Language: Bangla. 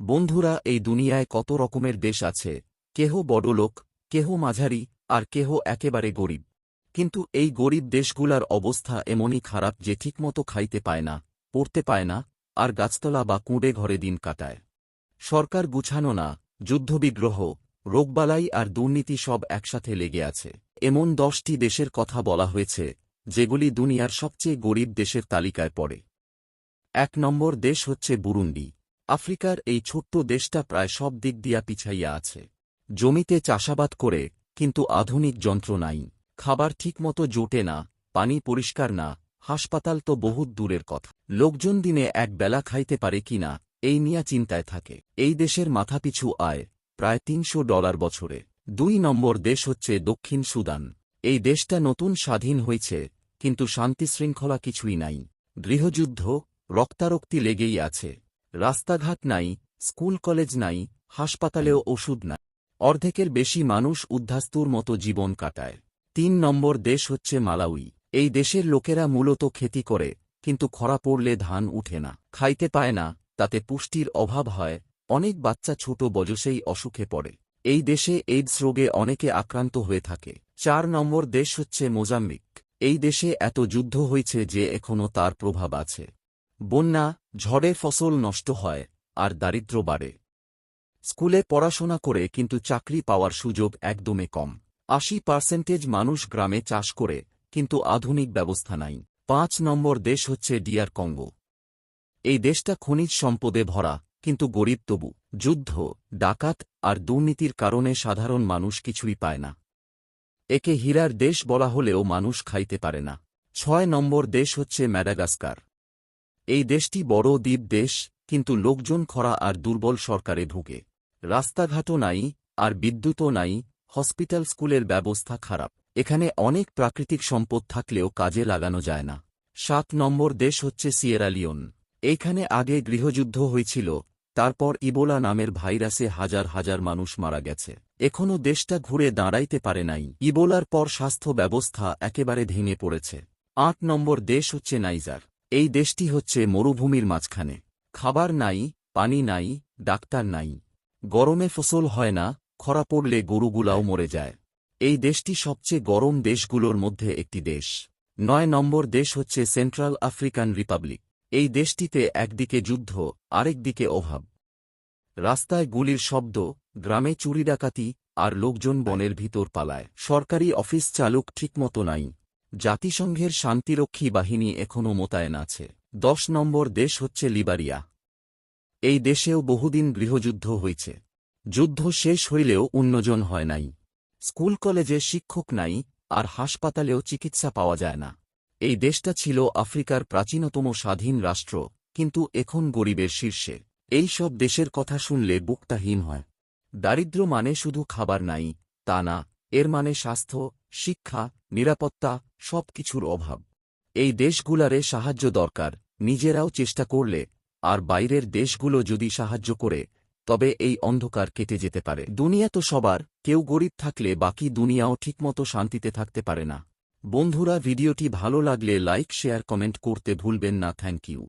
বন্ধুরা, এই দুনিয়ায় কত রকমের দেশ আছে। কেহ বড়লোক, কেহ মাঝারি, আর কেহ একেবারে গরিব। কিন্তু এই গরিব দেশগুলার অবস্থা এমনই খারাপ যে ঠিকমতো খাইতে পায় না, পড়তে পায় না, আর গাছতলা বা কুঁড়ে ঘরে দিন কাটায়। সরকার গুছানো না, যুদ্ধবিগ্রহ, রোগবালাই আর দুর্নীতি সব একসাথে লেগে আছে। এমন দশটি দেশের কথা বলা হয়েছে, যেগুলি দুনিয়ার সবচেয়ে গরিব দেশের তালিকায় পড়ে। এক নম্বর দেশ হচ্ছে বুরুন্ডি। আফ্রিকার এই ছোট্ট দেশটা প্রায় সব দিক দিয়া পিছাইয়া আছে। জমিতে চাষাবাদ করে, কিন্তু আধুনিক যন্ত্র নাই। খাবার ঠিকমতো জোটে না, পানি পরিষ্কার না, হাসপাতাল তো বহুত দূরের কথা। লোকজন দিনে এক বেলা খাইতে পারে কিনা এই নিয়া চিন্তায় থাকে। এই দেশের মাথাপিছু আয়, প্রায় তিনশো ডলার বছরে। দুই নম্বর দেশ হচ্ছে দক্ষিণ সুদান। এই দেশটা নতুন স্বাধীন হয়েছে কিন্তু শান্তিশৃঙ্খলা কিছুই নাই। গৃহযুদ্ধ, রক্তারক্তি লেগেই আছে। রাস্তাঘাট নাই, স্কুল কলেজ নাই, হাসপাতালেও ওষুধ নাই। অর্ধেকের বেশি মানুষ উদ্ধাস্তুর মতো জীবন কাটায়। তিন নম্বর দেশ হচ্ছে মালাউই। এই দেশের লোকেরা মূলত খেতি করে, কিন্তু খরা পড়লে ধান উঠে না, খাইতে পায় না, তাতে পুষ্টির অভাব হয়, অনেক বাচ্চা ছোট বয়সেই অসুখে পড়ে। এই দেশে এইডস রোগে অনেকে আক্রান্ত হয়ে থাকে। চার নম্বর দেশ হচ্ছে মোজাম্বিক। এই দেশে এত যুদ্ধ হয়েছে যে এখনও তার প্রভাব আছে। বন্যা, ঝড়ে ফসল নষ্ট হয়, আর দারিদ্র্য বাড়ে। স্কুলে পড়াশোনা করে কিন্তু চাকরি পাওয়ার সুযোগ একদমে কম। আশি পার্সেন্টেজ মানুষ গ্রামে চাষ করে, কিন্তু আধুনিক ব্যবস্থা নাই। পাঁচ নম্বর দেশ হচ্ছে ডিয়ার কঙ্গো। এই দেশটা খনিজ সম্পদে ভরা, কিন্তু গরিব তবু। যুদ্ধ, ডাকাত আর দুর্নীতির কারণে সাধারণ মানুষ কিছুই পায় না। একে হীরার দেশ বলা হলেও মানুষ খাইতে পারে না। ছয় নম্বর দেশ হচ্ছে ম্যাডাগাস্কার। এই দেশটি বড় দ্বীপ দেশ, কিন্তু লোকজন খরা আর দুর্বল সরকারে ঢুকে। রাস্তাঘাটও নাই, আর বিদ্যুৎও নাই, হসপিটাল স্কুলের ব্যবস্থা খারাপ। এখানে অনেক প্রাকৃতিক সম্পদ থাকলেও কাজে লাগানো যায় না। সাত নম্বর দেশ হচ্ছে সিয়েরালিয়ন এইখানে আগে গৃহযুদ্ধ হয়েছিল, তারপর ইবোলা নামের ভাইরাসে হাজার হাজার মানুষ মারা গেছে। এখনও দেশটা ঘুরে দাঁড়াইতে পারে নাই। ইবোলার পর স্বাস্থ্য ব্যবস্থা একেবারে ভেঙে পড়েছে। আট নম্বর দেশ হচ্ছে নাইজার। এই দেশটি হচ্ছে মরুভূমির মাঝখানে। খাবার নাই, পানি নাই, ডাক্তার নাই। গরমে ফসল হয় না, খরা পড়লে গরুগুলাও মরে যায়। এই দেশটি সবচেয়ে গরম দেশগুলোর মধ্যে একটি দেশ। নয় নম্বর দেশ হচ্ছে সেন্ট্রাল আফ্রিকান রিপাবলিক। এই দেশটিতে একদিকে যুদ্ধ, আরেকদিকে অভাব। রাস্তায় গুলির শব্দ, গ্রামে চুরি ডাকাতি আর লোকজন বনের ভিতর পালায়। সরকারি অফিস চালুক ঠিকমতো নাই। জাতিসংঘের শান্তিরক্ষী বাহিনী এখনও মোতায়েন আছে। দশ নম্বর দেশ হচ্ছে লিবারিয়া। এই দেশেও বহুদিন গৃহযুদ্ধ হয়েছে। যুদ্ধ শেষ হইলেও উন্নজন হয় নাই। স্কুল কলেজে শিক্ষক নাই, আর হাসপাতালেও চিকিৎসা পাওয়া যায় না। এই দেশটা ছিল আফ্রিকার প্রাচীনতম স্বাধীন রাষ্ট্র, কিন্তু এখন গরিবের শীর্ষে। এই সব দেশের কথা শুনলে বুকটা হিম হয়। দারিদ্র্য মানে শুধু খাবার নাই, তা না এর মানে স্বাস্থ্য, শিক্ষা, নিরাপত্তা সব কিছুর অভাব। এই দেশগুলারে সাহায্য দরকার, নিজেরাও চেষ্টা করলে, আর বাইরের দেশগুলো যদি সাহায্য করে, তবে এই অন্ধকার কেটে যেতে পারে। দুনিয়া তো সবার, কেউ গরিব থাকলে বাকি দুনিয়াও ঠিকমতো শান্তিতে থাকতে পারে না। বন্ধুরা, ভিডিওটি ভালো লাগলে লাইক, শেয়ার, কমেন্ট করতে ভুলবেন না। Thank you.